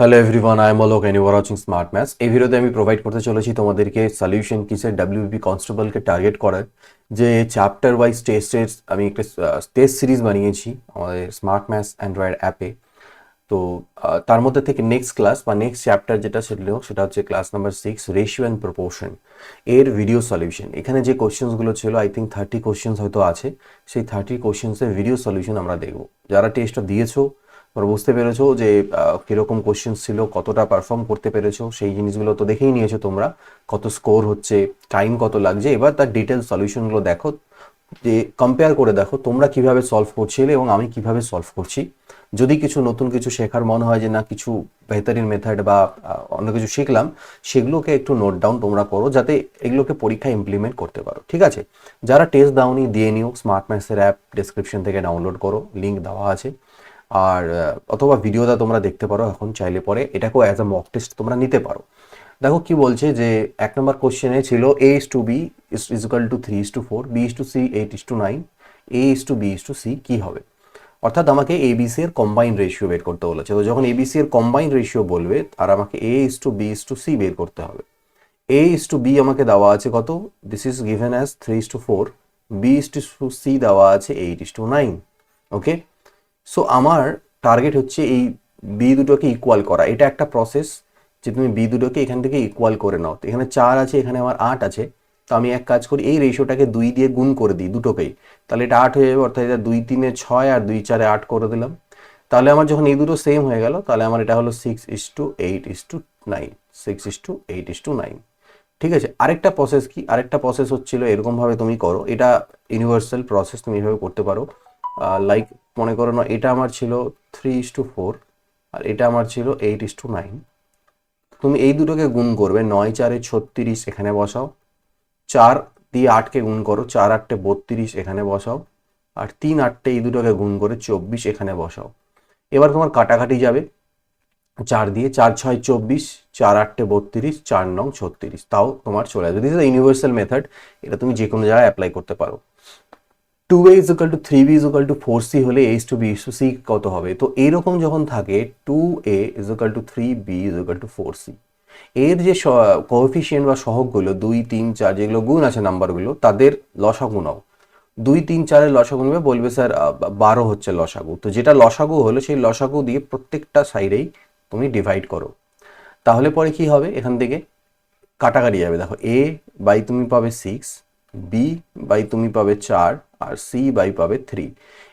Hello everyone I am Alok and you watching smart maths এই ভিডিওতে আমি provide করতে চলেছি তোমাদেরকে সলিউশন কিসের ডাব্লিউবি কনস্টেবলকে টার্গেট করার। যে চ্যাপ্টার ওয়াইজ টেস্টের আমি একটা টেস্ট সিরিজ বানিয়েছি আমাদের স্মার্ট ম্যাথস অ্যান্ড্রয়েড অ্যাপে তো তার মধ্যে থেকে নেক্সট ক্লাস বা নেক্সট চ্যাপ্টার যেটা ছিল সেটা হচ্ছে class number six ratio and proportion এর ভিডিও সলিউশন এখানে যে কোশ্চেন্সগুলো ছিল আই থিঙ্ক থার্টি কোশ্চেন্স হয়তো আছে। সেই থার্টি কোশ্চেন্সের ভিডিও সলিউশন আমরা দেখব। যারা টেস্টটা দিয়েছ তোমরা বুঝতে পেরেছ যে কীরকম কোশ্চেন ছিল, কতটা পারফর্ম করতে পেরেছ, সেই জিনিসগুলো তো দেখেই নিয়েছো তোমরা, কত স্কোর হচ্ছে টাইম কত লাগছে। এবার তার ডিটেল সলিউশনগুলো দেখো, যে কম্পেয়ার করে দেখো তোমরা কীভাবে সলভ করছিলে এবং আমি কীভাবে সলভ করছি। যদি কিছু নতুন কিছু শেখার মনে হয় যে না, কিছু বেহতারিন মেথড বা অন্য কিছু শিখলাম, সেগুলোকে একটু নোট ডাউন তোমরা করো, যাতে এগুলোকে পরীক্ষায় ইমপ্লিমেন্ট করতে পারো, ঠিক আছে? যারা টেস্ট দাওনি, দিয়ে নিও স্মার্ট ম্যাথসের অ্যাপ ডেসক্রিপশন থেকে ডাউনলোড করো লিঙ্ক দেওয়া আছে। আর অথবা ভিডিওটা তোমরা দেখতে পারো এখন চাইলে পরে এটাকেও অ্যাজ আ মক টেস্ট তোমরা নিতে পারো দেখো কি বলছে যে এক নম্বর কোশ্চেনে ছিল A is to B is equal to three is to four B is to C eight is to nine A is to B is to C কী হবে অর্থাৎ আমাকে এ এবিসি এর কম্বাইন রেশিও বের করতে বলেছে তো যখন এ এবিসি এর কম্বাইন রেশিও বলবে আর আমাকে A is to B is to C বের করতে হবে এ ইস টু বি আমাকে দেওয়া আছে কত this is given as three is to four B is to C দেওয়া আছে eight is to nine okay so আমার টার্গেট হচ্ছে এই বি দুটোকে ইকুয়াল করা। এটা একটা প্রসেস যে তুমি বি দুটোকে এখান থেকে ইকুয়াল করে নাও। তো এখানে চার আছে, এখানে আমার আট আছে। তো আমি এক কাজ করি, এই রেশিওটাকে দুই দিয়ে গুণ করে দিই দুটোকেই। তাহলে এটা আট হয়ে যাবে, অর্থাৎ এটা দুই তিনে ছয় আর দুই চারে আট করে দিলাম। তাহলে আমার যখন এই দুটো সেম হয়ে গেল, তাহলে আমার এটা হলো six is to eight is to nine six is to eight is to nine ঠিক আছে? আরেকটা প্রসেস কি? আরেকটা প্রসেস হচ্ছিল এরকমভাবে তুমি করো। এটা ইউনিভার্সাল প্রসেস তুমি এইভাবে করতে পারো। লাইক মনে করো না, এটা আমার ছিল থ্রি ইস টু ফোর আর এটা আমার ছিল এইট ইস টু নাইন তুমি এই দুটোকে গুণ করবে, নয়, চারে ছত্রিশ এখানে বসাও, চার দিয়ে আটকে গুণ করো, চার আটটে বত্রিশ এখানে বসাও, আর তিন আটটে এই দুটোকে গুণ করে চব্বিশ এখানে বসাও। এবার তোমার কাটাকাটি যাবে, চার দিয়ে চার, ছয়, চব্বিশ, চার আটটে বত্রিশ, চার নং ছত্রিশ, তাও তোমার চলে আসবে। দিস ইজ ইউনিভার্সাল মেথড এটা তুমি যে কোনো জায়গায় অ্যাপ্লাই করতে পারো। Two A is equal to three B is equal to four C হলে H to B to C কত হবে? তো এইরকম যখন থাকে two A is equal to three B is equal to four C এর যে কোএফিসিয়েন্ট বা সহগগুলো, দুই, তিন, চার, যেগুলো গুণ আছে নাম্বারগুলো, তাদের লসাগু নাও। দুই, তিন, চারের লসাগু নেবে, বলবে স্যার বারো হচ্ছে লসাগু। তো যেটা লসাগু হলো, সেই লসাগু দিয়ে প্রত্যেকটা সাইডেই তুমি ডিভাইড করো। তাহলে পরে কি হবে? এখান থেকে কাটাকাটি যাবে। দেখো এ বাই তুমি পাবে সিক্স বি বাই তুমি পাবে চার আর সি বাই পাবে থ্রি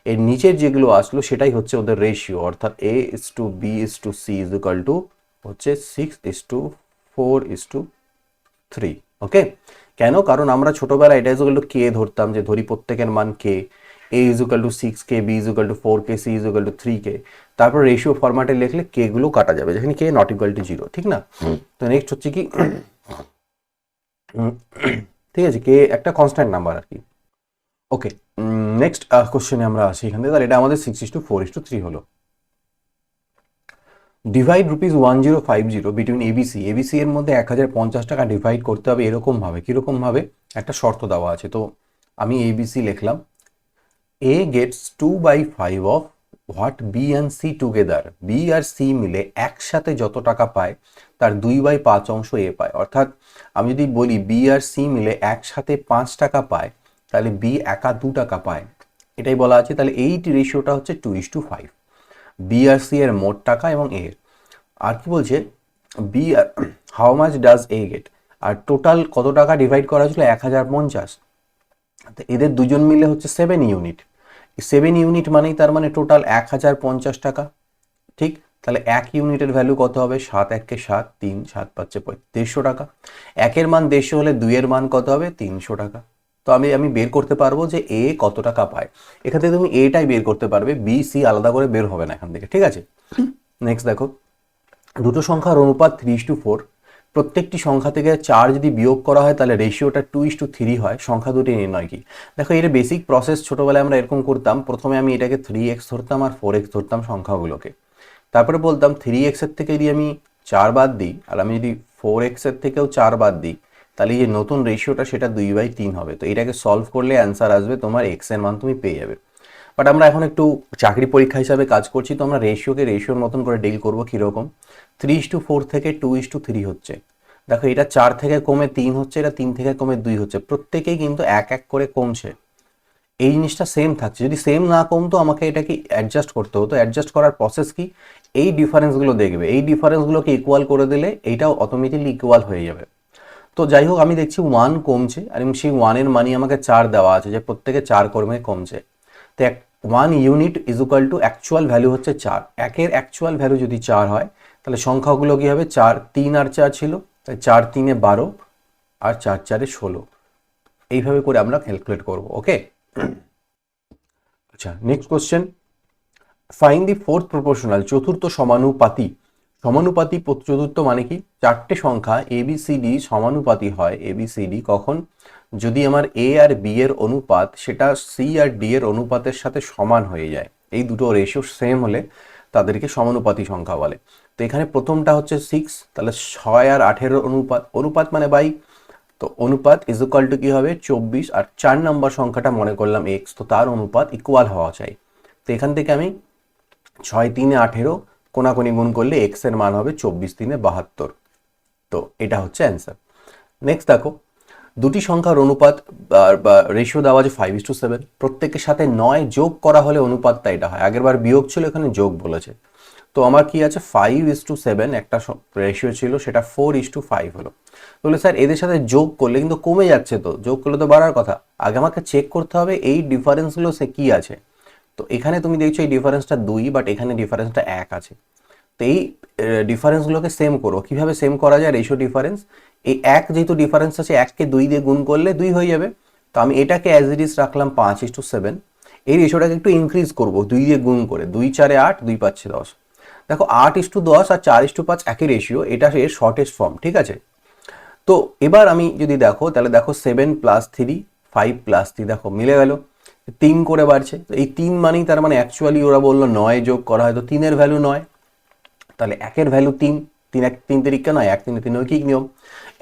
এর নিচের যেগুলো আসলো সেটাই হচ্ছে ওদের রেশিও অর্থাৎ এ is to B is to C is equal two হচ্ছে six is to four is to three okay কেন? কারণ আমরা ছোটবেলায় এটা ইজুকাল টু কে ধরতাম যে ধরি প্রত্যেকের মান K A is equal to six K B is equal to four K C is equal to three K তারপর রেশিও ফরম্যাটে লিখলে কে গুলো কাটা যাবে যেখানে K not equal to zero ঠিক না? তো নেক্সট হচ্ছে কি? ঠিক আছে কে একটা কনস্ট্যান্ট নাম্বার আর কি। ওকে নেক্সট কোশ্চেনে আমরা আসি এখান থেকে। তাহলে এটা আমাদের six is to four is to three হলো। Divide rupees one zero five zero between ABC ABC এর মধ্যে এক হাজার পঞ্চাশ টাকা ডিভাইড করতে হবে এরকমভাবে কীরকমভাবে একটা শর্ত দেওয়া আছে। তো আমি এবিসি লিখলাম। A gets two by five of what B and C together B R C মিলে একসাথে যত টাকা পায়, তার দুই বাই পাঁচ অংশ এ পায়। অর্থাৎ আমি যদি বলি বি আর সি মিলে একসাথে পাঁচ টাকা পায় তাহলে বি একা দু টাকা পায়। এটাই বলা আছে, তাহলে এইট রেশিওটা হচ্ছে two is to five B R C এর মোট টাকা এবং এ আর কি বলছে? B R how much does A get R total কত টাকা ডিভাইড করা হয়েছিল? এক হাজার পঞ্চাশ। এদের দুজন মিলে হচ্ছে সেভেন ইউনিট সেভেন ইউনিট মানেই তার মানে টোটাল এক হাজার পঞ্চাশ টাকা। ঠিক? তাহলে এক ইউনিটের ভ্যালু কত হবে? সাত এককে সাত, তিন, সাত পাচ্ছে দেড়শো টাকা। একের মান দেড়শো হলে দুইয়ের মান কত হবে? তিনশো টাকা। তো আমি আমি বের করতে পারব যে এ কত টাকা পায়। এখান থেকে তুমি এটাই বের করতে পারবে বি সি আলাদা করে বের হবে না এখান থেকে, ঠিক আছে? নেক্সট দেখো। দুটো সংখ্যার অনুপাত থ্রি টু ফোর প্রত্যেকটি সংখ্যা থেকে চার যদি বিয়োগ করা হয়, তাহলে রেশিওটা টু ইস টু থ্রি হয়। সংখ্যা দুটি নির্ণয় কি? দেখো এটা বেসিক প্রসেস ছোটোবেলায় আমরা এরকম করতাম। প্রথমে আমি এটাকে থ্রি এক্স ধরতাম আর ফোর এক্স ধরতাম সংখ্যাগুলোকে। তারপরে বলতাম থ্রি এক্সের থেকে যদি আমি চার বাদ দিই, আর আমি যদি ফোর এক্সের থেকেও চার বাদ দিই তাহলে যে নতুন রেশিওটা সেটা দুই বাই তিন হবে। তো এটাকে সলভ করলে অ্যান্সার আসবে তোমার এক্সের মান তুমি পেয়ে যাবে। বাট আমরা এখন একটু চাকরি পরীক্ষা হিসাবে কাজ করছি, তো আমরা রেশিওকে রেশিওর মতন করে ডিল করব কীরকম? থ্রি ইস টু ফোর থেকে টু ইস টু থ্রি হচ্ছে। দেখো এটা চার থেকে কমে তিন হচ্ছে, এটা তিন থেকে কমে দুই হচ্ছে। প্রত্যেকেই কিন্তু এক এক করে কমছে। এই জিনিসটা সেম থাকছে। যদি সেম না কমতো আমাকে এটাকে অ্যাডজাস্ট করতে হতো। অ্যাডজাস্ট করার প্রসেস কি? এই ডিফারেন্সগুলো দেখবে। এই ডিফারেন্সগুলোকে ইকুয়াল করে দিলে এইটাও অটোমেটিকলি ইকুয়াল হয়ে যাবে। তো যাই হোক আমি দেখছি ওয়ান কমছে আর এবং সেই ওয়ানের মানি আমাকে চার দেওয়া আছে, যে প্রত্যেকে চার কর্মে কমছে। তো এক one unit is equal to actual value হচ্ছে চার। একের অ্যাকচুয়াল ভ্যালু যদি চার হয়, তাহলে সংখ্যাগুলো কী হবে? চার তিন আর চার ছিল, তাই চার তিনে বারো আর চার চারে ষোলো। এইভাবে করে আমরা ক্যালকুলেট করব ওকে আচ্ছা next question find the fourth proportional চতুর্থ সমানুপাতি। সমানুপাতি চতুর্থ মানে কি? চারটে সংখ্যা এ বি সি ডি সমানুপাতি হয়। এ বি সি ডি কখন? যদি আমার এ আর বি এর অনুপাত সেটা সি আর ডি এর অনুপাতের সাথে সমান হয়ে যায়, এই দুটো রেশিও সেম হলে তাদেরকে সমানুপাতি সংখ্যা বলে। তো এখানে প্রথমটা হচ্ছে সিক্স তাহলে ছয় আর আঠেরো অনুপাত। অনুপাত মানে বাই তো অনুপাত ইজ ইকুয়াল টু কি হবে? চব্বিশ। আর চার নম্বর সংখ্যাটা মনে করলাম এক্স তো তার অনুপাত ইকুয়াল হওয়া চাই। তো এখান থেকে আমি ছয়, তিনে, আঠেরো কোনাকুনি গুণ করলে এক্সের মান হবে চব্বিশ তিনে বাহাত্তর। তো এটা হচ্ছে অ্যান্সার নেক্সট দেখো, দুটি সংখ্যার অনুপাত রেশিও দেওয়া আছে ফাইভ ইস টু সেভেন প্রত্যেকের সাথে নয় যোগ করা হলে অনুপাতটা এটা হয়। আগেরবার বিয়োগ ছিল, এখানে যোগ বলেছে। তো আমার কি আছে? ফাইভ ইস টু সেভেন একটা রেশিও ছিল, সেটা ফোর ইস টু ফাইভ হলো। বলে, স্যার, এদের সাথে যোগ করলে কিন্তু কমে যাচ্ছে তো। যোগ করলে তো বাড়ার কথা। আগে আমাকে চেক করতে হবে, এই ডিফারেন্সগুলো সে কি আছে? তো এখানে তুমি দেখছ এই ডিফারেন্সটা দুই বাট এখানে ডিফারেন্সটা এক আছে। তো এই ডিফারেন্সগুলোকে সেম করো। কীভাবে সেম করা যায় রেশিও ডিফারেন্স এই এক যেহেতু ডিফারেন্স আছে, এককে দুই দিয়ে গুণ করলে দুই হয়ে যাবে। তো আমি এটাকে অ্যাজ ইট ইজ রাখলাম পাঁচ ইস টু সেভেন এই রেশিওটাকে একটু ইনক্রিজ করব, দুই দিয়ে গুণ করে। দুই চারে আট, দুই পাচ্ছে দশ। দেখো, আট ইস টু দশ আর চার ইস টু পাঁচ একই রেশিও এটা এর শর্টেস্ট ফর্ম ঠিক আছে? তো এবার আমি যদি দেখো, তাহলে দেখো seven plus three five plus three দেখো, মিলে গেল। তিন করে বাড়ছে। তো এই তিন মানেই তার মানে অ্যাকচুয়ালি ওরা বলল নয় যোগ করা হয়, তো তিনের ভ্যালু নয়। তাহলে একের ভ্যালু তিন তিন এক, তিন তারিখকে নয়, এক তিনে তিন কি নিয়ম।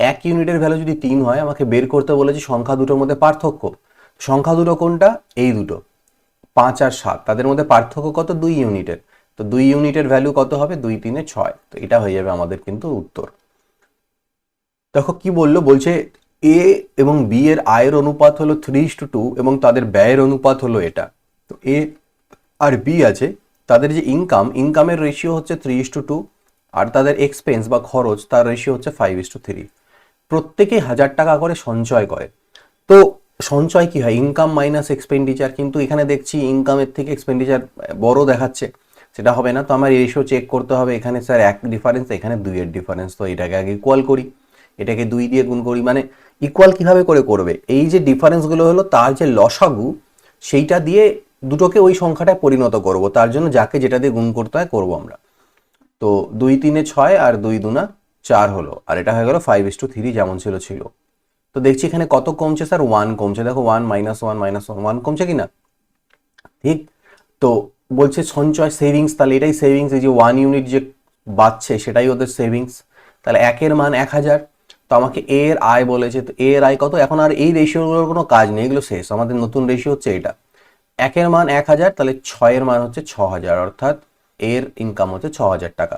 এক ইউনিটের ভ্যালু যদি তিন হয়, আমাকে বের করতে বলেছে সংখ্যা দুটোর মধ্যে পার্থক্য। সংখ্যা দুটো কোনটা? এই দুটো। পাঁচ আর সাত। তাদের মধ্যে পার্থক্য কত? দুই ইউনিটের। তো দুই ইউনিটের ভ্যালু কত হবে? দুই তিনে ছয়। তো এটা হয়ে যাবে আমাদের কিন্তু উত্তর। দেখো কি বলল? বলছে এ এবং বি এর আয়ের অনুপাত হলো থ্রি টু টু এবং তাদের ব্যয়ের অনুপাত হলো এটা। তো এ আর বি আছে, তাদের যে ইনকাম ইনকামের রেশিও হচ্ছে থ্রি টু টু আর তাদের এক্সপেন্স বা খরচ, তার রেশিও হচ্ছে ফাইভ ইস টু থ্রি প্রত্যেকে হাজার টাকা করে সঞ্চয় করে। তো সঞ্চয় কি হয়? ইনকাম মাইনাস এক্সপেন্ডিচার কিন্তু এখানে দেখছি ইনকামের থেকে এক্সপেন্ডিচার বড় দেখাচ্ছে, সেটা হবে না। তো আমার রেশিও চেক করতে হবে এখানে স্যার এক ডিফারেন্স এখানে দুইয়ের ডিফারেন্স তো এটাকে আগে ইকুয়াল করি। এটাকে দুই দিয়ে গুণ করি মানে ইকুয়াল কীভাবে করে করবে? এই যে ডিফারেন্সগুলো হলো, তার যে লসাগু, সেইটা দিয়ে দুটোকে ওই সংখ্যাটায় পরিণত করব। তার জন্য যাকে যেটা দিয়ে গুণ করতে হয়, করব আমরা। তো দুই তিনে ছয় আর দুই দুনা চার হলো। আর এটা হয়ে গেল ফাইভ ইস টু থ্রি যেমন ছিল ছিল। তো দেখছি এখানে কত কমছে স্যার? ওয়ান কমছে। দেখো one minus one minus one one কমছে কি না ঠিক? তো বলছে সঞ্চয় সেভিংস তাহলে এটাই সেভিংস এই যে ওয়ান ইউনিট যে বাড়ছে, সেটাই ওদের সেভিংস তাহলে একের মান এক হাজার। তো আমাকে এ এর আয় বলেছে, তো এ এর আয় কত? এখন আর এই রেশিওগুলোর কোনো কাজ নেই, এগুলো শেষ। আমাদের নতুন রেশিও হচ্ছে এটা। একের মান এক হাজার, তাহলে ছয়ের মান হচ্ছে ছ হাজার, অর্থাৎ এর ইনকাম হচ্ছে ছ হাজার টাকা।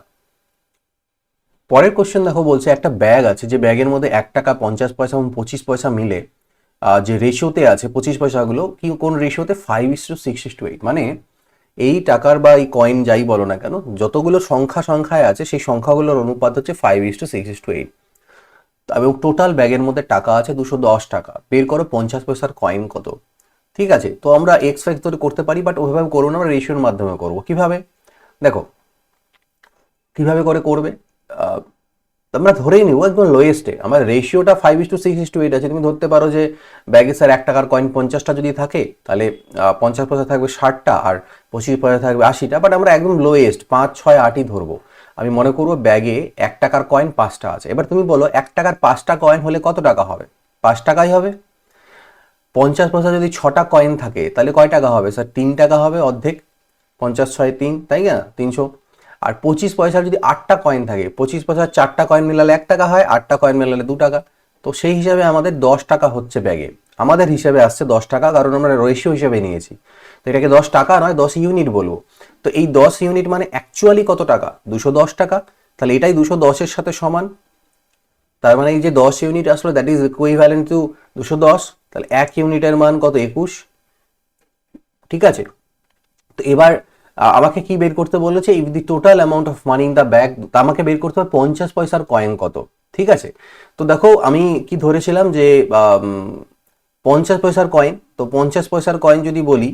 পরের কোশ্চেন দেখো বলছে, একটা ব্যাগ আছে, যে ব্যাগের মধ্যে এক টাকা পঞ্চাশ পয়সা এবং পঁচিশ পয়সা মিলে যে রেশিওতে আছে পঁচিশ পয়সাগুলো কি কোন রেশিওতে five is to six is to eight মানে এই টাকার বা এই কয়েন যাই বলো না কেন, যতগুলো সংখ্যা সংখ্যায় আছে, সেই সংখ্যাগুলোর অনুপাত হচ্ছে five is to six is to eight এবং টোটাল ব্যাগের মধ্যে টাকা আছে দুশো দশ টাকা। বের করো পঞ্চাশ পয়সার কয়েন কত। ঠিক আছে? তো আমরা এক্স ফ্যাক্স ধরে করতে পারি বাট ওইভাবে করব না, আমরা রেশিওর মাধ্যমে করব। কীভাবে? দেখো, কীভাবে করে করবে? আমরা ধরেই নিব একদম লোয়েস্টে আমার রেশিওটা five is to six is to eight আছে। তুমি ধরতে পারো যে ব্যাগে স্যার এক টাকার কয়েন পঞ্চাশটা যদি থাকে, তাহলে পঞ্চাশ পয়সা থাকবে ষাটটা আর পঁচিশ পয়সা থাকবে আশিটা বাট আমরা একদম লোয়েস্ট পাঁচ, ছয়, আটই ধরবো। আমি মনে করব ব্যাগে এক টাকার কয়েন পাঁচটা আছে। এবার তুমি বলো, এক টাকার পাঁচটা কয়েন হলে কত টাকা হবে? পাঁচ টাকাই হবে। পঞ্চাশ পয়সা যদি ছটা কয়েন থাকে, তাহলে কয় টাকা হবে? স্যার, তিন টাকা হবে অর্ধেক। পঞ্চাশ ছয় তিন, তাই না? তিনশো। আর পঁচিশ পয়সার যদি আটটা কয়েন থাকে, পঁচিশ পয়সার চারটা কয়েন মেলালে এক টাকা হয়, আটটা কয়েন মেলালে দু টাকা। তো সেই হিসাবে আমাদের দশ টাকা হচ্ছে ব্যাগে আমাদের হিসাবে আসছে দশ টাকা, কারণ আমরা রেশিও হিসাবে নিয়েছি। তো এটাকে দশ টাকা নয়, দশ ইউনিট বলব। তো এই দশ ইউনিট মানে অ্যাকচুয়ালি কত টাকা? দুশো দশ টাকা। তাহলে এটাই দুশো দশের সাথে সমান। তার মানে এই যে দশ ইউনিট আসলে দ্যাট ইজ ইকুইভ্যালেন্ট টু দুশো দশ। তাহলে এক ইউনিটের মান কত? একুশ। ঠিক আছে? তো এবার আমাকে কি বের করতে বলেছে? If the total amount of money in the bag আমাকে বের করতে হবে পঞ্চাশ পয়সার কয়েন কত? ঠিক আছে? তো দেখো, আমি কি ধরেছিলাম যে পঞ্চাশ পয়সার কয়েন তো পঞ্চাশ পয়সার কয়েন যদি বলি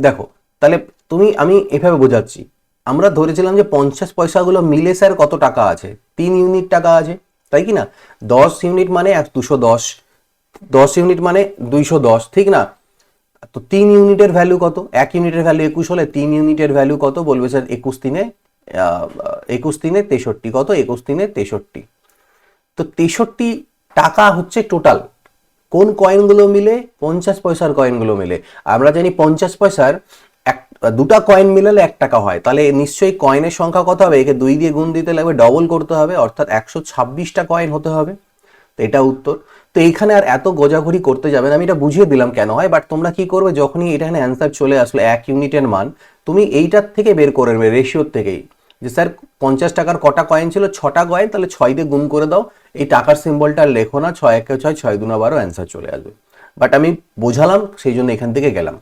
দেখো তাহলে তুমি আমি এভাবে বোঝাচ্ছি। আমরা ধরেছিলাম যে পঞ্চাশ পয়সাগুলো মিলে স্যার কত টাকা আছে? তিন ইউনিট টাকা আছে তাই কি না? দশ ইউনিট মানে এক দুশো দশ। দশ ইউনিট মানে দুইশো দশ ঠিক না? তো তিন ইউনিটের ভ্যালু কত? এক ইউনিটের ভ্যালু একুশ হলে তিন ইউনিটের ভ্যালু কত বলবে স্যার? একুশ আহ, একুশ তিনে তেষট্টি। কত? একুশ তিনে তেষট্টি। তো তেষট্টি টাকা হচ্ছে টোটাল কোন কয়েনগুলো মিলে? পঞ্চাশ পয়সার কয়েনগুলো মিলে। আমরা জানি পঞ্চাশ পয়সার এক, দুটা কয়েন মিলালে এক টাকা হয়। তাহলে নিশ্চয়ই কয়েনের সংখ্যা কত হবে? একে দুই দিয়ে গুণ দিতে লাগবে ডবল করতে হবে, অর্থাৎ একশো ছাব্বিশটা কয়েন হতে হবে। তো এটা উত্তর। তো এইখানে আর এত গোজাঘুরি করতে যাবে না। আমি এটা বুঝিয়ে দিলাম কেন হয় বাট তোমরা কি করবে? যখনই এটা এখানে অ্যান্সার চলে আসলো, এক ইউনিটের মান, তুমি এইটার থেকে বের করে নেবে রেশিওর থেকেই। যে স্যার পঞ্চাশ টাকার কটা কয়েন ছিল? ছটা কয়েন তাহলে ছয় দিয়ে গুণ করে দাও। এই টাকার সিম্বলটা লেখো না, ছয়, একে ছয় ছয় দুনা বারো অ্যান্সার চলে আসবে। বাট আমি বোঝালাম, সেই জন্য এখান থেকে গেলাম।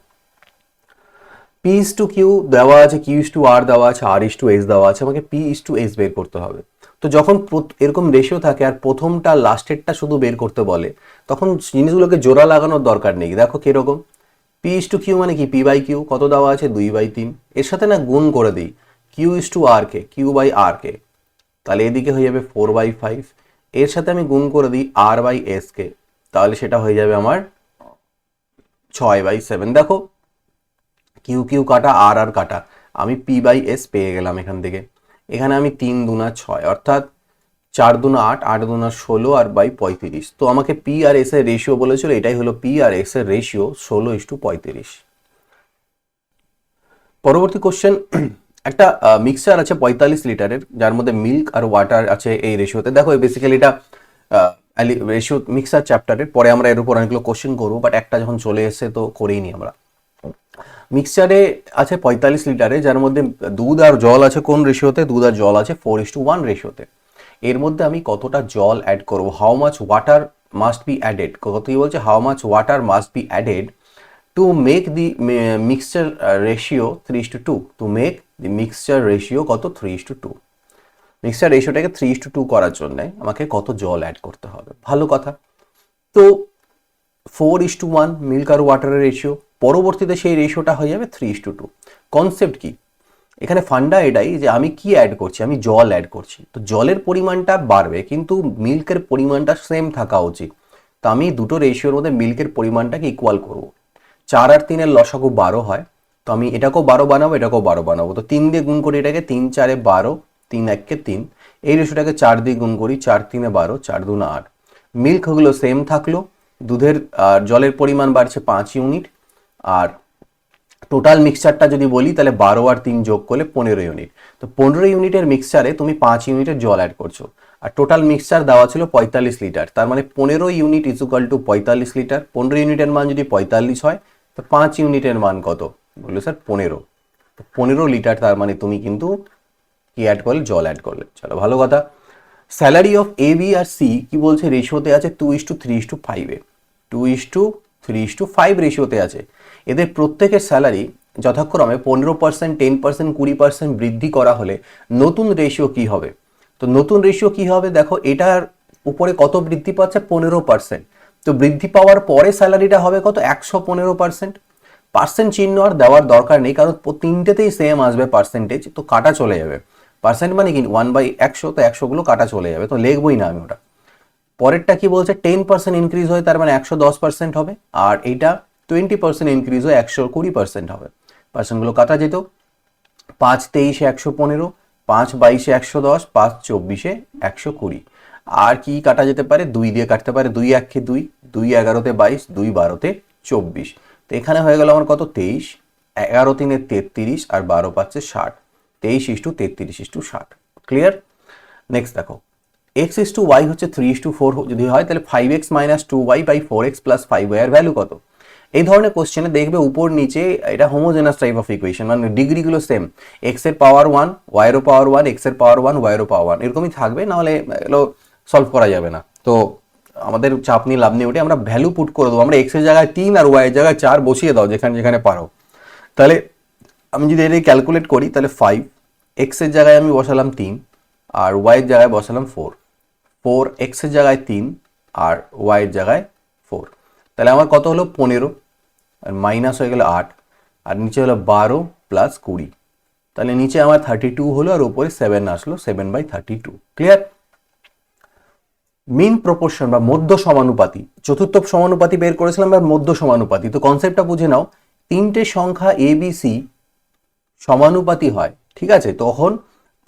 পি ইস টু কিউ দেওয়া আছে কিউ ইস টু আর দেওয়া আছে আর ইস টু এস দেওয়া আছে, আমাকে পি ইস টু এস বের করতে হবে। তো যখন এরকম রেশিও থাকে আর প্রথমটা লাস্টেরটা শুধু বের করতে বলে, তখন জিনিসগুলোকে জোড়া লাগানোর দরকার নেই। দেখো কীরকম। পি ইস টু কিউ মানে কি? পি বাই কিউ কত দেওয়া আছে? দুই বাই তিন। এর সাথে না গুণ করে দিই। Q is to R K Q by R K তাহলে এদিকে হয়ে যাবে ফোর বাই ফাইভ এর সাথে আমি গুণ করে দিই আর বাই এস কে তাহলে সেটা হয়ে যাবে আমার ছয় বাই সেভেন দেখো কিউ কিউ কাটা আর আর কাটা। আমি পি বাই এস পেয়ে গেলাম এখান থেকে। এখানে আমি তিন দুনা ছয়, অর্থাৎ চার দুনা আট আট দুনা ষোলো আর বাই পঁয়ত্রিশ। তো আমাকে পি আর এস এর রেশিও বলেছিল, এটাই হলো পি আর এস এর রেশিও ষোলো ইস টু পঁয়ত্রিশ। পরবর্তী কোশ্চেন একটা মিক্সচার আছে পঁয়তাল্লিশ লিটারের, যার মধ্যে মিল্ক আর ওয়াটার আছে এই রেশিওতে দেখো বেসিক্যালি এটা রেশিও মিক্সার চ্যাপ্টারের পরে আমরা এর উপর অনেকগুলো কোশ্চেন করব বাট একটা যখন চলে এসে তো করেই নি আমরা। মিক্সচারে আছে পঁয়তাল্লিশ লিটারে, যার মধ্যে দুধ আর জল আছে কোন রেশিওতে দুধ আর জল আছে ফোর ইস টু ওয়ান রেশিওতে এর মধ্যে আমি কতটা জল অ্যাড করব? How much water must be added কত কি বলছে? How much water must be added to make the mixture ratio three is to two to make the mixture ratio কত? Three is to two mixture রেশিওটাকে three is to two করার জন্য আমাকে কত জল add করতে হবে? ভালো কথা। তো four is to one milk আর ওয়াটারের রেশিও পরবর্তীতে সেই রেশিওটা হয়ে যাবে three is to two concept কি? এখানে ফান্ডা এটাই যে আমি কি অ্যাড করছি? আমি জল অ্যাড করছি। তো জলের পরিমাণটা বাড়বে, কিন্তু মিল্কের পরিমাণটা সেম থাকা উচিত। তো আমি দুটো রেশিওর মধ্যে মিল্কের পরিমাণটাকে ইকুয়াল করব। চার আর তিনের লসাগু বারো হয়, তো আমি এটাকেও বারো বানাবো, এটাকেও বারো বানাবো। তো তিন দিয়ে গুণ করি এটাকে, তিন চারে বারো, তিন এককে তিন। এই রেশিওটাকে চার দিয়ে গুণ করি, চার তিনে বারো, চার দুনা আট। মিল্ক হলো সেম থাকল, দুধের জলের পরিমাণ বাড়ছে পাঁচ ইউনিট, আর টোটাল মিক্সচারটা যদি বলি, তাহলে বারো আর তিন যোগ করলে পনেরো ইউনিট। তো পনেরো ইউনিটের মিক্সচারে তুমি পাঁচ ইউনিটের জল অ্যাড করছ। আর টোটাল মিক্সচার দেওয়া ছিল পঁয়তাল্লিশ লিটার, তার মানে পনেরো ইউনিট ইজুকাল টু পঁয়তাল্লিশ লিটার। পনেরো ইউনিটের মান যদি পঁয়তাল্লিশ হয় তো পাঁচ ইউনিটের মান কত? বলল, স্যার, পনেরো। তো পনেরো লিটার তার মানে তুমি কিন্তু কি অ্যাড করলে? জল অ্যাড করলে। চলো, ভালো কথা। স্যালারি অফ এ বি আর সি কি বলছে? রেশিওতে আছে two is to three is to ফাইভে two is to three is to five রেশিওতে আছে। এদের প্রত্যেকের স্যালারি যথাক্রমে পনেরো পার্সেন্ট টেন পার্সেন্ট কুড়ি পার্সেন্ট বৃদ্ধি করা হলে নতুন রেশিও কি হবে? তো নতুন রেশিও কি হবে? দেখো, এটার উপরে কত বৃদ্ধি পাচ্ছে? পনেরো পার্সেন্ট তো বৃদ্ধি পাওয়ার পরে স্যালারিটা হবে কত? একশো পনেরো পার্সেন্ট। পার্সেন্ট চিহ্ন আর দেওয়ার দরকার নেই, কারণ তিনটেতেই সেম আসবে পার্সেন্টেজ তো কাটা চলে যাবে। পার্সেন্ট মানে কি? ওয়ান বাই একশো, তো একশোগুলো কাটা চলে যাবে, তো লিখবই না আমি ওটা। পরেরটা কি বলছে? টেন পার্সেন্ট ইনক্রিজ হয়, তার মানে একশো দশ পার্সেন্ট হবে, আর এইটা টোয়েন্টি পার্সেন্ট ইনক্রিজ হয়, একশো কুড়ি পার্সেন্ট হবে। পার্সেন্টগুলো কাটা যেত, পাঁচ তেইশে একশো পনেরো, পাঁচ বাইশে একশো দশ, পাঁচ চব্বিশে একশো কুড়ি। আর কি কাটা যেতে পারে? দুই দিয়ে কাটতে পারে, দুই একে দুই দুই এগারোতে বাইশ, দুই বারোতে চব্বিশ। তো এখানে হয়ে গেল আমার কত? তেইশ। এগারো তিনে তেত্রিশ আর বারো পাচ্ছে ষাট। তেইশ ইস টু তেত্রিশ টু ষাট। ক্লিয়ার নেক্সট দেখো। এক্স ইস টু ওয়াই হচ্ছে থ্রি ইস টু ফোর যদি হয় তাহলে five X minus two Y by four X plus five Y. এর ভ্যালু কত? এই ধরনের কোশ্চেনে দেখবে উপর নিচে এটা হোমোজেনাস টাইপ অফ ইকুয়েশন মানে ডিগ্রিগুলো সেম এক্সের পাওয়ার ওয়ান ওয়াইয়েরও পাওয়ার ওয়ান এক্সের পাওয়ার ওয়ান ওয়াইয়েরও পাওয়ার ওয়ান এরকমই থাকবে, নাহলে এগুলো সলভ করা যাবে না। তো আমাদের চাপ নিয়ে লাভ নেই ওটা আমরা ভ্যালু পুট করে দেবো। আমরা এক্সের জায়গায় তিন আর ওয়াই এর জায়গায় চার বসিয়ে দাও, যেখানে যেখানে পারো। তাহলে আমি যদি এটা ক্যালকুলেট করি, তাহলে ফাইভ এক্সের জায়গায় আমি বসালাম তিন, আর ওয়াই এর জায়গায় বসালাম ফোর ফোর এক্সের জায়গায় তিন, আর ওয়াই এর জায়গায় ফোর তাহলে আমার কত হলো? পনেরো, আর মাইনাস হয়ে গেলো আট, আর নিচে হলো বারো প্লাস কুড়ি। তাহলে নিচে আমার থার্টি টু হলো, আর উপরে সেভেন আসলো seven by thirty two clear mean proportion বা মধ্য সমানুপাতি, চতুর্থ সমানুপাতি বের করেছিলাম বা মধ্য সমানুপাতি। তো কনসেপ্টটা বুঝে নাও, তিনটে সংখ্যা এ বি সি সমানুপাতি হয়, ঠিক আছে? তখন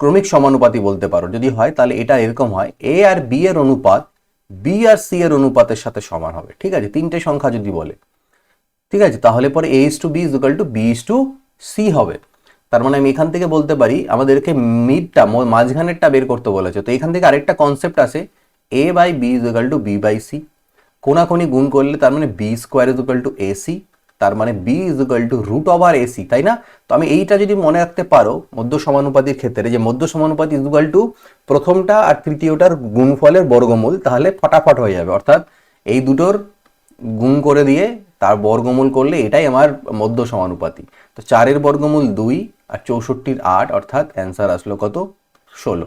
ক্রমিক সমানুপাতি বলতে পারো। যদি হয়, তাহলে এটা এরকম হয় এ আর বি এর অনুপাত বি আর সি এর অনুপাতের সাথে সমান হবে, ঠিক আছে? তিনটে সংখ্যা যদি বলে, ঠিক আছে? তাহলে পরে A is to B is to B is to C হবে। তার মানে আমি এখান থেকে বলতে পারি, আমাদেরকে মিডটা মাঝখানেরটা বের করতে বলেছে। তো এখান থেকে আরেকটা কনসেপ্ট আছে A by B is equal to B by C কোনাকুনি গুণ করলে তার মানে B square is equal to A C তার মানে B is equal to root over AC তাই না? তো আমি এইটা যদি মনে রাখতে পারো, মধ্য সমানুপাতির ক্ষেত্রে যে মধ্য সমানুপাতি ইজ ইকাল টু প্রথমটা আর তৃতীয়টার গুণফলের বর্গমূল, তাহলে ফটাফট হয়ে যাবে। অর্থাৎ এই দুটোর গুণ করে দিয়ে তার বর্গমূল করলে এটাই আমার মধ্য সমানুপাতি। তো চারের বর্গমূল দুই আর চৌষট্টির আট, অর্থাৎ অ্যান্সার আসলো কত? ষোলো।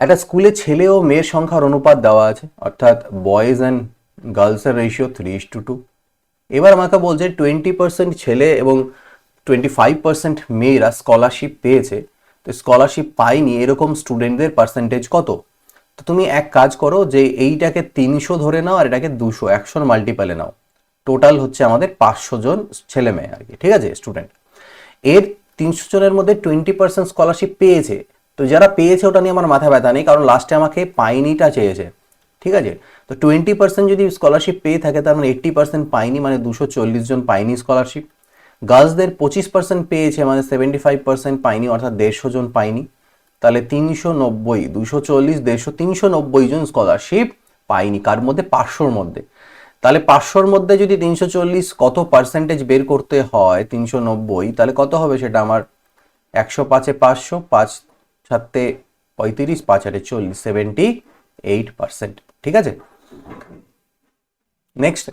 একটা স্কুলে ছেলে ও মেয়ের সংখ্যার অনুপাত দেওয়া আছে, অর্থাৎ boys and গার্লসের ratio three is to two এবার আমাকে বলছে টোয়েন্টি পার্সেন্ট ছেলে এবং টোয়েন্টি ফাইভ পার্সেন্ট মেয়েরা স্কলারশিপ পেয়েছে, তো স্কলারশিপ পায়নি, এরকম স্টুডেন্টদের পার্সেন্টেজ কত? তো তুমি এক কাজ করো যে এইটাকে তিনশো ধরে নাও আর এটাকে দুশো, একশোর মাল্টিপালে নাও। টোটাল হচ্ছে আমাদের পাঁচশো জন ছেলে মেয়ে আর কি, ঠিক আছে স্টুডেন্ট এর তিনশো জনের মধ্যে টোয়েন্টি পার্সেন্ট স্কলারশিপ পেয়েছে তো যারা পেয়েছে ওটা নিয়ে আমার মাথা ব্যথা নেই, কারণ লাস্টে আমাকে পাইনিটা চেয়েছে, ঠিক আছে? তো টোয়েন্টি পার্সেন্ট যদি স্কলারশিপ পেয়ে থাকে, তার মানে এইট্টি পার্সেন্ট পাইনি মানে দুশো চল্লিশ জন পাইনি স্কলারশিপ গার্লসদের পঁচিশ পার্সেন্ট পেয়েছে মানে সেভেন্টি ফাইভ পার্সেন্ট পাইনি, অর্থাৎ দেড়শো জন পাইনি। তাহলে তিনশো নব্বই, দুশো চল্লিশ, দেড়শো, তিনশো নব্বই জন স্কলারশিপ পাইনি, কার মধ্যে? পাঁচশোর মধ্যে। তাহলে পাঁচশোর মধ্যে যদি তিনশো চল্লিশ কত পার্সেন্টেজ বের করতে হয় তিনশো নব্বই, তাহলে কত হবে সেটা আমার? একশো পাঁচে পাঁচশো, পাঁচ সাতে পঁয়ত্রিশ পাঁচ আটে চল্লিশ সেভেন্টি এইট পার্সেন্ট ঠিক আছে? Next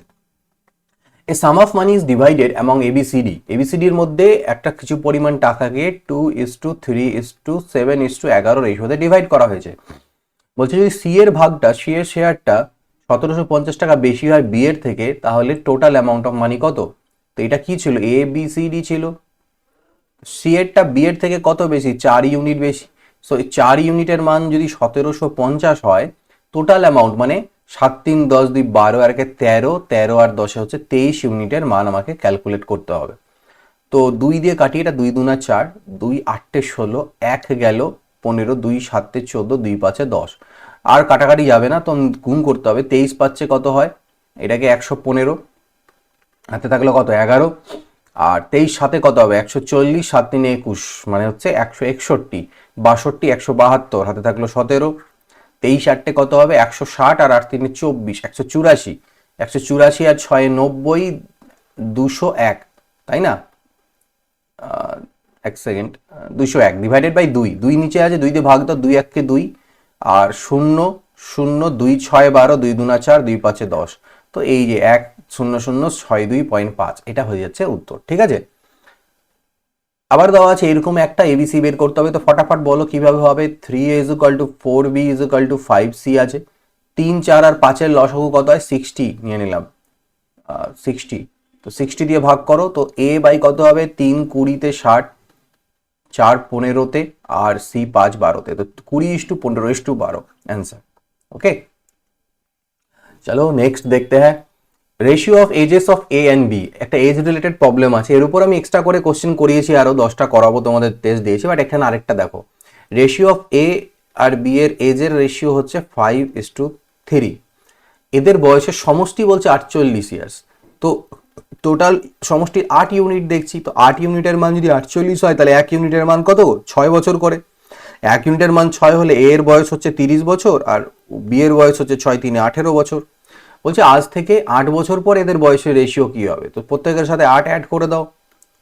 a sum of money is divided among ABCD এবিসিডির মধ্যে একটা কিছু পরিমাণ টাকাকে two is to three is to seven is to এগারো রেশিওতে ডিভাইড করা হয়েছে। বলছে যদি সি এর ভাগটা সি এর শেয়ারটা সতেরোশো পঞ্চাশ টাকা বেশি হয় বি এর থেকে, তাহলে টোটাল অ্যামাউন্ট অফ মানি কত? তো এটা কি ছিল? এ বি সি ডি ছিল। সি এরটা বি এর থেকে কত বেশি? চার ইউনিট বেশি। সো এই চার ইউনিটের মান যদি সতেরোশো পঞ্চাশ হয় টোটাল অ্যামাউন্ট মানে সাত তিন দশ দুই বারো আর একে তেরো তেরো আর দশে হচ্ছে তেইশ ইউনিটের মান আমাকে ক্যালকুলেট করতে হবে। তো দুই দিয়ে কাটিয়ে এটা দুই দুনা চার, দুই আটটে ষোলো, এক গেল পনেরো, দুই সাতে চোদ্দ, দুই পাঁচে দশ। আর কাটাকাটি যাবে না, তো গুণ করতে হবে, তেইশ পাচ্ছে কত হয়? এটাকে একশো পনেরো, হাতে থাকল কত? এগারো। আর তেইশ সাথে কত হবে? একশো চল্লিশ, সাত তিনে একুশ মানে হচ্ছে একশো একষট্টি। বাষট্টি, একশো বাহাত্তর, হাতে থাকল সতেরো। তেইশ আটটে কত হবে? একশো ষাট আর আট তিনে চব্বিশ, একশো চুরাশি। একশো চুরাশি আর ছয় নব্বই, দুশো এক, তাই না? এক সেকেন্ড, দুশো এক ডিভাইডেড বাই দুই। দুই নিচে আছে দুই দিয়ে ভাগ দাও দুই এককে দুই। আর শূন্য শূন্য, দুই ছয় বারো, দুই দুনা চার, দুই পাঁচে দশ। তো এই যে এক শূন্য শূন্য ছয় দুই পয়েন্ট পাঁচ। এটা হয়ে যাচ্ছে উত্তর, ঠিক আছে? আবার দেওয়া আছে এরকম একটা এবিসি বের করতে হবে, তো ফটাফট বলো কীভাবে হবে। Three is equal to four B is equal to five C আছে। তিন, চার আর পাঁচের লসাগু কত হয়? সিক্সটি নিয়ে নিলাম। সিক্সটি তো সিক্সটি দিয়ে ভাগ করো, তো এ বাই কত হবে? তিন কুড়িতে ষাট, চার পনেরোতে, আর সি পাঁচ বারোতে। তো কুড়ি ইস টু পনেরো, ইস টু বারো অ্যান্সার ওকে চলো নেক্সট দেখতে হ্যাঁ। Ratio of ages of A and B একটা এজ রিলেটেড প্রবলেম আছে। এর উপর আমি এক্সট্রা করে কোশ্চেন করিয়েছি আরও দশটা করাবো তোমাদের টেস্ট দিয়েছি বাট এখানে আরেকটা দেখো। রেশিও অফ এ আর বি এর এজের রেশিও হচ্ছে ফাইভ ইস টু থ্রি এদের বয়সের সমষ্টি বলছে আটচল্লিশ ইয়ার্স তো টোটাল সমষ্টির আট ইউনিট দেখছি, তো আট ইউনিটের মান যদি আটচল্লিশ হয়, তাহলে এক ইউনিটের মান কত? ছয় বছর করে। এক ইউনিটের মান ছয় হলে এ এর বয়স হচ্ছে তিরিশ বছর, আর বি এর বয়স হচ্ছে ছয়, তিনে, আঠেরো বছর। বলছে, আজ থেকে আট বছর পর এদের বয়সের রেশিও কি হবে? তো প্রত্যেকের সাথে আট অ্যাড করে দাও।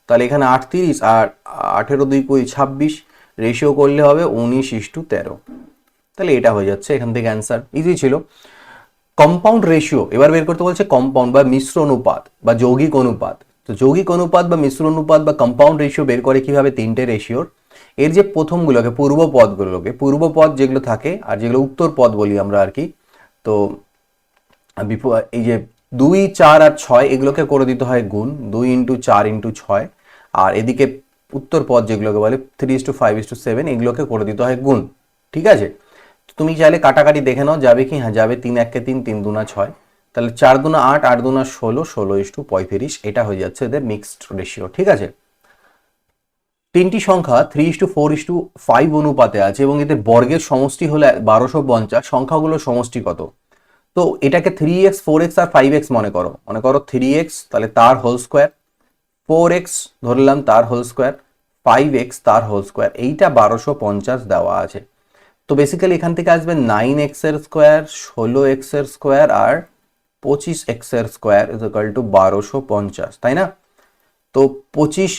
তাহলে এখানে আট তিরিশ আর আঠেরো দুই কুড়ি ছাব্বিশ রেশিও করলে হবে উনিশ ইস্টু তেরো। তাহলে এটা হয়ে যাচ্ছে এখান থেকে অ্যান্সার ইজি ছিল। কম্পাউন্ড রেশিও এবার বের করতে বলছে কম্পাউন্ড বা মিশ্র অনুপাত বা যৌগিক অনুপাত। তো যৌগিক অনুপাত বা মিশ্র অনুপাত বা কম্পাউন্ড রেশিও বের করে কীভাবে তিনটে রেশিওর এর যে প্রথমগুলোকে, পূর্ব পদগুলোকে, পূর্ব পদ যেগুলো থাকে আর যেগুলো উত্তর পদ বলি আমরা আর কি, তো এই যে দুই, চার আর ছয়, এগুলোকে করে দিতে হয় গুণ। দুই ইন্টু চার ইন্টু ছয়। আর এদিকে উত্তর পদ যেগুলোকে বলে three is to five is to seven এগুলোকে করে দিতে হয় গুণ। ঠিক আছে? তুমি চাইলে কাটাকাটি দেখে নাও, যাবে কি? হ্যাঁ যাবে তিন এককে তিন তিন দুনা ছয়। তাহলে চার দুনা আট আট দুনা ষোলো ষোলো ইস টু পঁয়ত্রিশ। এটা হয়ে যাচ্ছে এদের মিক্সড রেশিও ঠিক আছে? তিনটি সংখ্যা three is to four is to five অনুপাতে আছে এবং এদের বর্গের সমষ্টি হলো বারোশো পঞ্চাশ। সংখ্যাগুলোর সমষ্টি কত? তো এটাকে থ্রি এক্স ফোর এক্স আর ফাইভ এক্স মনে করো। মনে করো থ্রি এক্স তাহলে তার হোল স্কোয়ার ফোর এক্স ধরলাম তার হোল স্কোয়ার ফাইভ এক্স তার হোল স্কোয়ার এইটা বারোশো পঞ্চাশ দেওয়া আছে। তো বেসিক্যালি এখান থেকে আসবে নাইন এক্সের স্কোয়ার ষোলো এক্সের স্কোয়ার আর পঁচিশ এক্সের স্কোয়ার ইজ ইকাল টু বারোশো পঞ্চাশ, তাই না? তো পঁচিশ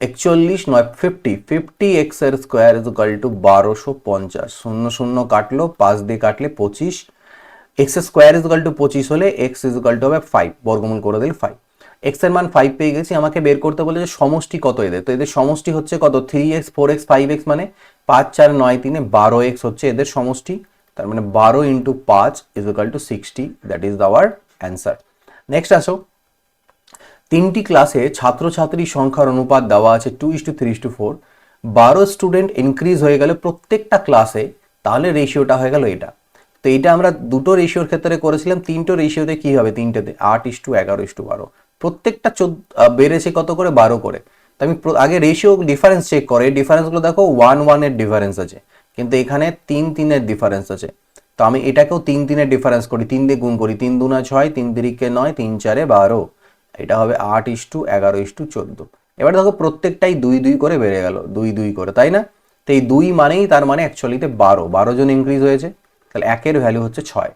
একচল্লিশ নয় ফিফটি ফিফটি এক্সের স্কোয়ার ইজ ইকাল টু বারোশো পঞ্চাশ। শূন্য শূন্য কাটলো, পাঁচ দিয়ে কাটলে পঁচিশ। X square is equal to পঁচিশ হলে এক্স ইজ ইকাল টু হবে ফাইভ বর্গমূল করে দিলে ফাইভ এক্সের মান ফাইভ পেয়ে গেছি, আমাকে বের করতে বলে যে সমষ্টি কত এদের? তো এদের সমষ্টি হচ্ছে কত? Three X four X five X মানে পাঁচ, চার, নয়, তিনে বারো এক্স হচ্ছে এদের সমষ্টি। তার মানে বারো ইন্টু পাঁচ is equal to sixty that is our answer next আসো। তিনটি ক্লাসে ছাত্রছাত্রী সংখ্যার অনুপাত দেওয়া আছে two is to three is to four বারো স্টুডেন্ট ইনক্রিজ হয়ে গেলে প্রত্যেকটা ক্লাসে তাহলে রেশিওটা হয়ে গেল এটা। তো এটা আমরা দুটো রেশিওর ক্ষেত্রে করেছিলাম, তিনটো রেশিওতে কি হবে? তিনটেতে। আট ইস টু এগারো ইস টু বারো। প্রত্যেকটা চোদ্দ বেড়েছে কত করে? বারো করে। তো আমি আগে রেশিও ডিফারেন্স চেক করে। এই ডিফারেন্সগুলো দেখো ওয়ান ওয়ানের ডিফারেন্স আছে। কিন্তু এখানে তিন, তিনের ডিফারেন্স আছে। তো আমি এটাকেও তিন, তিনের ডিফারেন্স করি। তিন দিয়ে গুণ করি। তিন দুনা ছয়, তিন তিরিকে নয়, তিন চারে বারো। এটা হবে আট ইস টু এগারো ইস টু চোদ্দ। এবার দেখো, প্রত্যেকটাই দুই দুই করে বেড়ে গেল। দুই দুই করে, তাই না? তো এই দুই মানেই তার মানে অ্যাকচুয়ালিতে বারো। বারো জন ইনক্রিজ হয়েছে। তাহলে একের ভ্যালু হচ্ছে ছয়।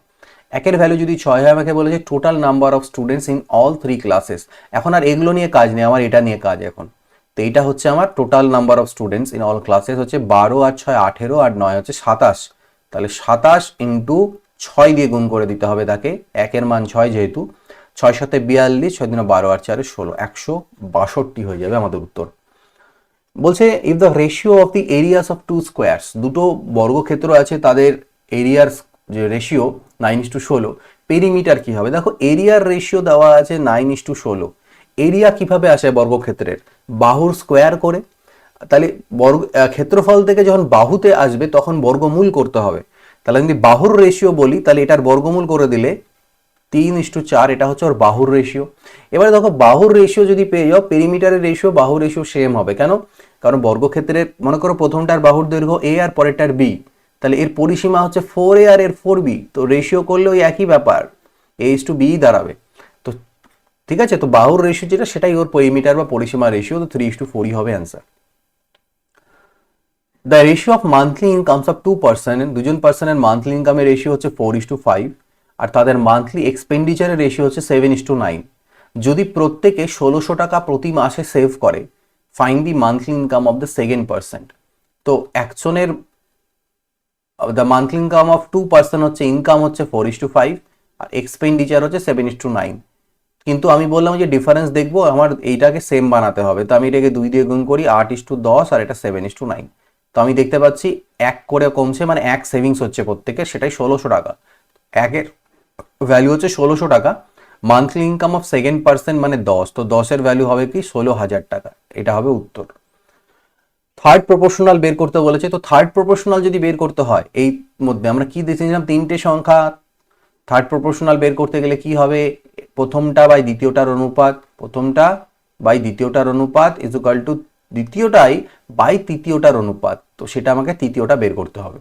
একের ভ্যালু যদি ছয় হয়, আমাকে বলেছে total number of students in all three classes এখন আর এগুলো নিয়ে কাজ নেই, আমার এটা নিয়ে কাজ এখন। তো এইটা হচ্ছে আমার total number of students in all classes হচ্ছে বারো আর ছয়, আঠেরো আর নয় হচ্ছে সাতাশ। তাহলে সাতাশ ইন্টু ছয় দিয়ে গুণ করে দিতে হবে তাকে, একের মান ছয় যেহেতু। ছয় সাথে বিয়াল্লিশ, ছয় দিনে বারো আর চারে ষোলো, একশো বাষট্টি হয়ে যাবে আমাদের উত্তর। বলছে if the ratio of the areas of two squares দুটো বর্গক্ষেত্র আছে তাদের এরিয়ার যে রেশিও নাইন ইস টু ষোলো পেরিমিটার কি হবে? দেখো, এরিয়ার রেশিও দেওয়া আছে নাইন ইস টু ষোলো। এরিয়া কীভাবে আসে বর্গক্ষেত্রের? বাহুর স্কোয়ার করে। তাহলে বর্গ ক্ষেত্রফল থেকে যখন বাহুতে আসবে, তখন বর্গমূল করতে হবে। তাহলে যদি বাহুর রেশিও বলি, তাহলে এটার বর্গমূল করে দিলে তিন ইস্টু চার, এটা হচ্ছে ওর বাহুর রেশিও এবারে দেখো, বাহুর রেশিও যদি পেয়ে যাও পেরিমিটারের রেশিও বাহুর রেশিও সেম হবে। কেন? কারণ বর্গক্ষেত্রের, মনে করো প্রথমটার বাহুর দৈর্ঘ্য এ আর পরেরটার বি তাহলে এর পরিসীমা হচ্ছে ফোর এ আর এর ফোর বি তো রেশিও করলে ওই একই ব্যাপার এ ইস টু বি দাঁড়াবে। তো ঠিক আছে, তো বাহুর রেশিও যেটা, সেটাই ওর পেরিমিটার বা পরিসীমা রেশিও তো থ্রি ইস টু ফোরই হবে answer the ratio of monthly incomes of two person দুজন পার্সনের মান্থলি ইনকামের রেশিও হচ্ছে ফোর ইস টু ফাইভ আর তাদের মান্থলি এক্সপেন্ডিচারের রেশিও হচ্ছে সেভেন ইস টু নাইন যদি প্রত্যেকে ষোলোশো টাকা প্রতি মাসে সেভ করে find the monthly income of the second percent তো একজনের the monthly income of two person হচ্ছে ইনকাম হচ্ছে ফোর ইস টু ফাইভ আর এক্সপেন্ডিচার হচ্ছে সেভেন ইস টু নাইন কিন্তু আমি বললাম যে ডিফারেন্স দেখব, আমার এইটাকে সেম বানাতে হবে। তো আমি এটাকে দুই দিয়ে গুণ করি, আট ইস টু দশ, আর এটা সেভেন ইস টু নাইন তো আমি দেখতে পাচ্ছি এক করে কমছে মানে এক সেভিংস হচ্ছে প্রত্যেকে, সেটাই ষোলোশো টাকা। একের ভ্যালু হচ্ছে ষোলোশো টাকা। Monthly income of second percent মানে দশ। তো দশের ভ্যালু হবে কি? ষোলো হাজার টাকা। এটা হবে উত্তর। থার্ড প্রপোর্শনাল বের করতে বলেছে। তো থার্ড প্রপোর্শনাল যদি বের করতে হয়, এই মধ্যে আমরা কি দেখেছিলাম তিনটে সংখ্যা। থার্ড প্রপোর্শনাল বের করতে গেলে কি হবে? প্রথমটা বাই দ্বিতীয়টার অনুপাত। প্রথমটা বাই দ্বিতীয়টার অনুপাত ইজ ইকাল টু দ্বিতীয়টাই বাই তৃতীয়টার অনুপাত। তো সেটা আমাকে তৃতীয়টা বের করতে হবে।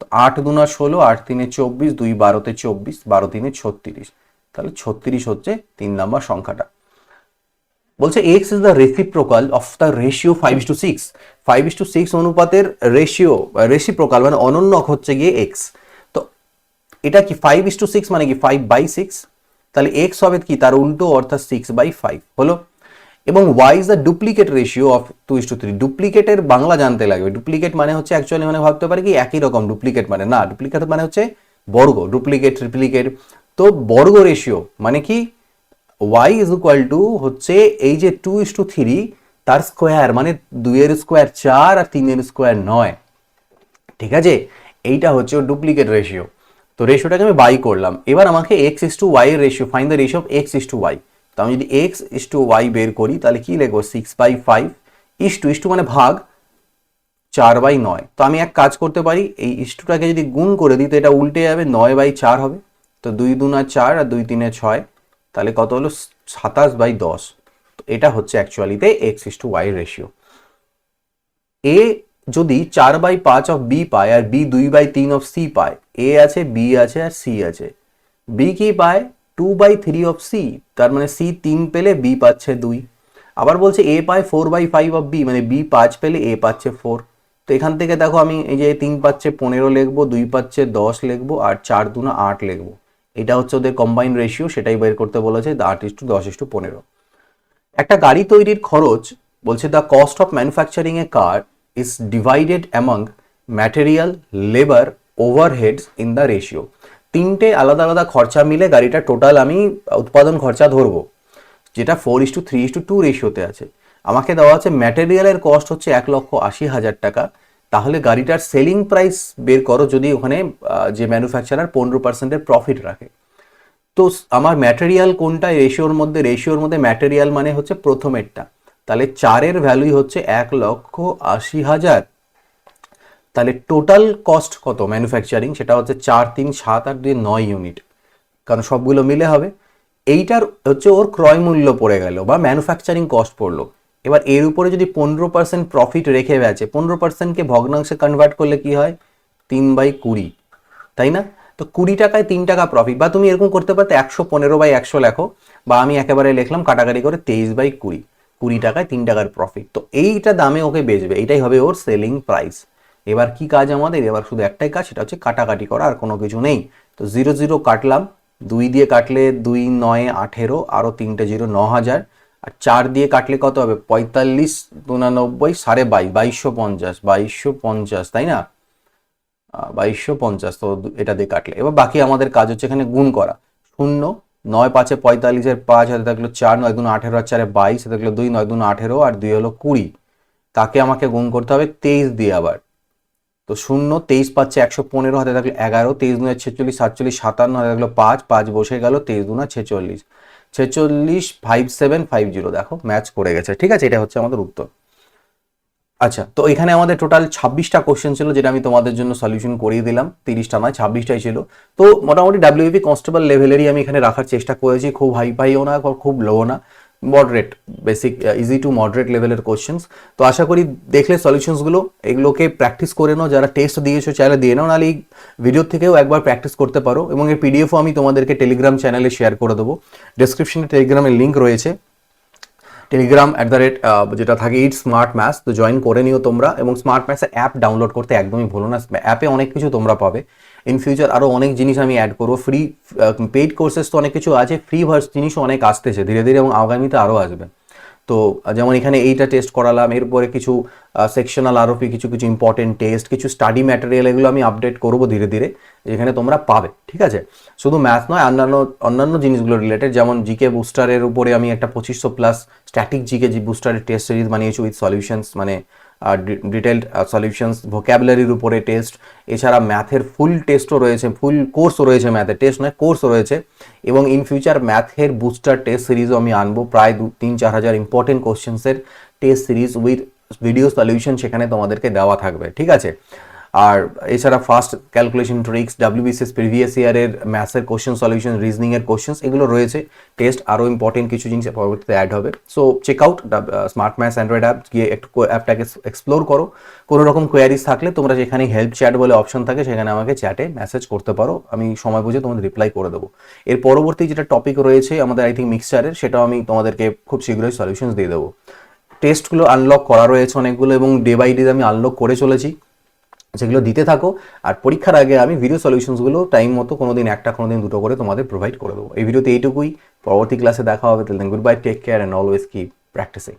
তো আট দুনা ষোলো, আট তিনে চব্বিশ, দুই বারোতে চব্বিশ, বারো তিনে ছত্রিশ। তাহলে ছত্রিশ হচ্ছে তিন নাম্বার সংখ্যাটা। বলছে X is the reciprocal of the ratio five is to six five is to six অনুপাতের রেশিও রেসিপ্রোকাল মানে অনন্যক হচ্ছে গিয়ে এক্স তো এটা কি ফাইভ ইস টু সিক্স মানে কি ফাইভ বাই সিক্স তাহলে এক্স হবে কি? তার উল্টো অর্থাৎ সিক্স বাই ফাইভ হলো? এবং Y is the duplicate ratio of two is to three ডুপ্লিকেটের Bangla জানতে লাগবে। ডুপ্লিকেট মানে হচ্ছে অ্যাকচুয়ালি মানে ভাবতে পারে কি? একই রকম। ডুপ্লিকেট মানে না। ডুপ্লিকেট মানে হচ্ছে বর্গ। ডুপ্লিকেট ট্রিপ্লিকেট তো বর্গ রেশিও মানে কি? ওয়াই ইজ ইকুয়াল টু হচ্ছে এই যে টু ইস টু থ্রি তার স্কোয়ার মানে দুইয়ের স্কোয়ার চার আর তিনের স্কোয়ার নয়। ঠিক আছে? এইটা হচ্ছে ডুপ্লিকেট রেশিও তো রেশিওটাকে আমি বাই করলাম। এবার আমাকে এক্স ইস টু ওয়াই এর ratio find the ratio of X is to Y তো আমি যদি এক্স ইস টু ওয়াই বের করি, তাহলে কি লিখব? Six by five is to is to মানে ভাগ চার বাই নয়। তো আমি এক কাজ করতে পারি, এই ইস্টুটাকে যদি গুণ করে দিই, তো এটা উল্টে যাবে নয় বাই চার হবে। তো দুই দুনা চার আর দুই তিনে ছয়। তাহলে কত হলো? সাতাশ বাই দশ। তো এটা হচ্ছে অ্যাকচুয়ালিতে X is to Y ratio A যদি চার বাই পাঁচ অফ বি পায় আর বি দুই বাই তিন অফ সি পায়, এ আছে বি আছে আর সি আছে। বি কি পায়? Two by three of C তার মানে সি তিন পেলে বি পাচ্ছে দুই। আবার বলছে এ পায় four by five of B মানে বি পাঁচ পেলে এ পাচ্ছে ফোর তো এখান থেকে দেখো আমি এই যে তিন পাচ্ছে পনেরো লিখব, দুই পাচ্ছে দশ লিখব, আর চার দুনা আট লিখব। এটা হচ্ছে ওদের কম্বাইন রেশিও সেটাই বের করতে বলেছে আট ইস টু দশ ইস টু পনেরো। একটা গাড়ি তৈরির খরচ বলছে the cost of manufacturing a car is divided among material labour overheads in the ratio তিনটে আলাদা আলাদা খরচা মিলে গাড়িটা টোটাল আমি উৎপাদন খরচা ধরবো, যেটা four is to three is to two রেশিওতে আছে। আমাকে দেওয়া আছে ম্যাটেরিয়ালের কস্ট হচ্ছে এক লক্ষ আশি হাজার টাকা। তাহলে গাড়িটার সেলিং প্রাইস বের করো যদি ওখানে যে ম্যানুফ্যাকচারার পনেরো পার্সেন্টের প্রফিট রাখে। তো আমার ম্যাটেরিয়াল কোনটা? রেশিওর মধ্যে রেশিওর মধ্যে ম্যাটেরিয়াল মানে হচ্ছে প্রথমেরটা। তাহলে চারের ভ্যালুই হচ্ছে এক লক্ষ আশি হাজার। তাহলে টোটাল কস্ট কত ম্যানুফ্যাকচারিং সেটা হচ্ছে চার, তিন, সাত, আট, দুই, নয় ইউনিট কারণ সবগুলো মিলে হবে। এইটার হচ্ছে ওর ক্রয় মূল্য পড়ে গেল বা ম্যানুফ্যাকচারিং কস্ট পড়ল। এবার এর উপরে যদি পনেরো পার্সেন্ট প্রফিট রেখে গেছে, পনেরো পার্সেন্টকে ভগ্নাংশে কনভার্ট করলে কি হয়? তিন বাই কুড়ি, তাই না? তো কুড়ি টাকায় তিন টাকা প্রফিট বা তুমি এরকম করতে পারতে একশো পনেরো বাই একশো লেখো, বা আমি একেবারে লিখলাম কাটাকাটি করে তেইশ বাই কুড়ি কুড়ি টাকায় তিন টাকার প্রফিট তো এইটা দামে ওকে বেচবে, এটাই হবে ওর সেলিং প্রাইস এবার কি কাজ আমাদের? এবার শুধু একটাই কাজ, সেটা হচ্ছে কাটাকাটি করা, আর কোনো কিছু নেই। তো জিরো জিরো কাটলাম, দুই দিয়ে কাটলে দুই নয় আঠেরো, আরও তিনটে জিরো ন হাজার আর চার দিয়ে কাটলে কত হবে? পঁয়তাল্লিশ উনানব্বই, সাড়ে বাইশ বাইশশো পঞ্চাশ বাইশশো পঞ্চাশ, তাই না? বাইশশো পঞ্চাশ, তো এটা দিয়ে কাটলে। এবার বাকি আমাদের কাজ হচ্ছে এখানে গুণ করা। শূন্য, নয় পাঁচে পঁয়তাল্লিশের পাঁচ হাতে থাকল চার, নয় দুনো আঠেরো আর চারে বাইশ হাতে থাকল দুই, নয় দুনো আঠেরো আর দুই হলো কুড়ি। তাকে আমাকে গুণ করতে হবে তেইশ দিয়ে আবার। তো শূন্য, তেইশ পাচ্ছে একশো পনেরো, হাতে থাকল এগারো, তেইশ দুনা ছেচল্লিশ, সাতচল্লিশ, সাতান্ন, হাতে থাকল পাঁচ পাঁচ বসে গেল তেইশ দুনা ছেচল্লিশ। ছেচল্লিশ ফাইভ সেভেন ফাইভ জিরো দেখো ম্যাচ করে গেছে। ঠিক আছে? এটা হচ্ছে আমাদের উত্তর। আচ্ছা তো এখানে আমাদের টোটাল ছাব্বিশটা কোশ্চেন ছিল, যেটা আমি তোমাদের জন্য সলিউশন করিয়ে দিলাম। তিরিশটা নয়, ছাব্বিশটাই ছিল। তো মোটামুটি ডাব্লিউপি কনস্টেবল লেভেলেরই আমি এখানে রাখার চেষ্টা করেছি। খুব হাই ফাইও না, খুব লো না। Moderate basic easy to moderate লেভেলের কোশ্চেন্স তো আশা করি দেখলে সলিউশনসগুলো এগুলোকে প্র্যাকটিস করে নাও। যারা টেস্ট দিয়েছ, চাইলে দিয়ে নাও। নাহলে এই ভিডিও থেকেও একবার প্র্যাকটিস করতে পারো। এবং এর পিডিএফও আমি তোমাদেরকে টেলিগ্রাম চ্যানেলে শেয়ার করে দেবো। ডেসক্রিপশনে টেলিগ্রামের লিঙ্ক রয়েছে। টেলিগ্রাম অ্যাট দ্য রেট যেটা থাকে ইট স্মার্ট ম্যাথস তো জয়েন করে নিও তোমরা। এবং স্মার্ট ম্যাথসের অ্যাপ ডাউনলোড করতে একদমই ভুলো না। অ্যাপে অনেক কিছু তোমরা পাবে। ইন ফিউচার আরও অনেক জিনিস আমি অ্যাড করব। ফ্রি পেইড কোর্সেস তো অনেক কিছু আছে ফ্রি ভার্স জিনিসও অনেক আসতেছে, ধীরে ধীরে এবং আগামীতে আরও আসবে। তো, যেমন এখানে এইটা টেস্ট করালাম, এরপরে কিছু সেকশনাল আরোপি কিছু কিছু ইম্পর্টেন্ট টেস্ট কিছু স্টাডি ম্যাটেরিয়াল এগুলো আমি আপডেট করব ধীরে ধীরে, যেখানে তোমরা পাবে, ঠিক আছে? শুধু ম্যাথ নয়, অন্যান্য অন্যান্য জিনিসগুলো রিলেটেড যেমন জিকে বুস্টারের উপরে আমি একটা পঁচিশশো প্লাস স্ট্যাটিক জিকে জি বুস্টারের টেস্ট সিরিজ বানিয়েছি উইথ সলিউশনস মানে ডিটেলড সলিউশনস ভোক্যাবুলারির উপরে টেস্ট এছাড়া ম্যাথের ফুল টেস্টও রয়েছে ফুল কোর্সও রয়েছে ম্যাথের টেস্ট নয় কোর্স রয়েছে। এবং ইন ফিউচার ম্যাথের বুস্টার টেস্ট সিরিজও আমি আনব, প্রায় দু, তিন, চার হাজার important কোশ্চেন্সের test series with video solution সেখানে তোমাদেরকে দেওয়া থাকবে, ঠিক আছে? আর এছাড়া fast calculation tricks WBCS previous ইয়ারের ম্যাথসের কোশ্চেন সলিউশন রিজনিং এর কোশ্চেন্স এগুলো রয়েছে। টেস্ট আরও ইম্পর্টেন্ট কিছু জিনিস পরবর্তীতে অ্যাড হবে। So check out Smart Maths Android app গিয়ে একটু অ্যাপটাকে এক্সপ্লোর করো। কোনো রকম কোয়ারিজ থাকলে তোমরা যেখানে হেল্প চ্যাট বলে অপশন থাকে, সেখানে আমাকে চ্যাটে মেসেজ করতে পারো। আমি সময় বুঝে তোমাদের রিপ্লাই করে দেবো। এর পরবর্তী যেটা টপিক রয়েছে, আমাদের আই থিঙ্ক মিক্সচারের সেটাও আমি তোমাদেরকে খুব শীঘ্রই সলিউশনস দিয়ে দেবো। টেস্টগুলো আনলক করা রয়েছে অনেকগুলো এবং ডে বাই ডে আমি আনলক করে চলেছি। সেগুলো দিতে থাকো। আর পরীক্ষার আগে আমি ভিডিও সলিউশনসগুলো টাইম মতো কোনো দিন একটা কোনো দিন দুটো করে তোমাদের প্রোভাইড করে দেবো। এই ভিডিওতে এইটুকুই। পরবর্তী ক্লাসে দেখা হবে। তাহলে good bye take care and always keep practising